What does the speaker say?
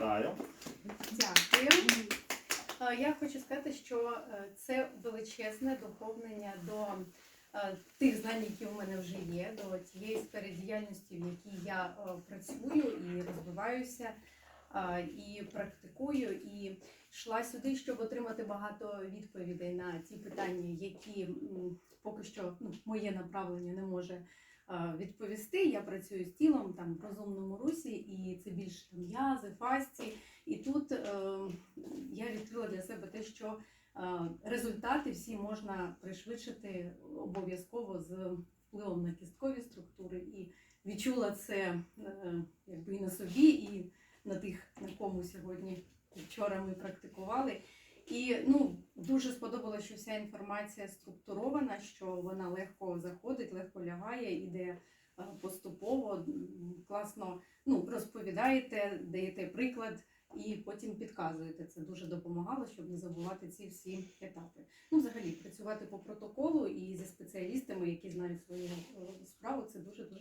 Вітаю. Дякую. Е, Я хочу сказати, що е, це величезне доповнення до е, тих знань, які у мене вже є, до тієї сфери діяльності, в якій я працюю і розвиваюся, і практикую, і йшла сюди, щоб отримати багато відповідей на ті питання, які поки що ну, моє направлення не може відповісти. Я працюю з тілом там в розумному русі, і це більше м'язи, фасті. І тут е, я відкрила для себе те, що е, результати всі можна пришвидшити обов'язково з впливом на кісткові структури. І відчула це е, якби і на собі, і на тих, на кому сьогодні вчора ми практикували. І ну, дуже сподобалося, що вся інформація структурована, що вона легко заходить, легко лягає, іде е, поступово, класно ну, розповідаєте, даєте приклад і потім підказуєте. Це дуже допомагало, щоб не забувати ці всі етапи. Ну, взагалі, працювати по протоколу і зі спеціалістами, які знають свою е, справу, це дуже дуже.